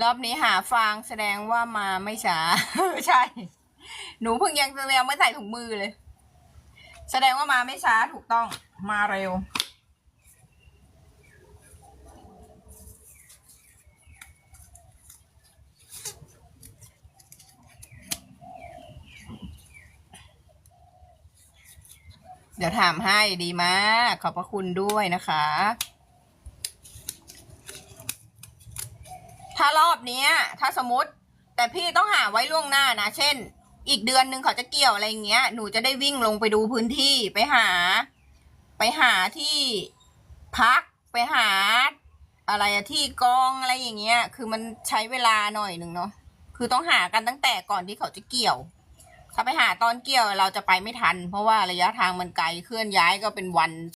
รอบนี้หาฟางแสดงว่ามาไม่ช้า ใช่ หนูเพิ่งยังยังไม่ใส่ถุงมือเลย แสดงว่ามาไม่ช้าถูกต้องมาเร็ว เดี๋ยวถามให้ดีมาก ขอบพระคุณด้วยนะคะ ถ้ารอบเนี้ย ถ้าสมมติ แต่พี่ต้องหาไว้ล่วงหน้านะ เช่น อีกเดือนหนึ่งเขาจะเกี่ยวอะไรอย่างเงี้ย หนูจะได้วิ่งลงไปดูพื้นที่ไปหา ไปหาที่พักไปหา อะไรอะที่กองอะไรอย่างเงี้ย คือมันใช้เวลาหน่อยหนึ่งเนาะ คือต้องหากันตั้งแต่ก่อนที่เขาจะเกี่ยว ถ้าไปหาตอนเกี่ยวเราจะไปไม่ทัน เพราะว่าระยะทางมันไกลเคลื่อนย้ายก็เป็นวัน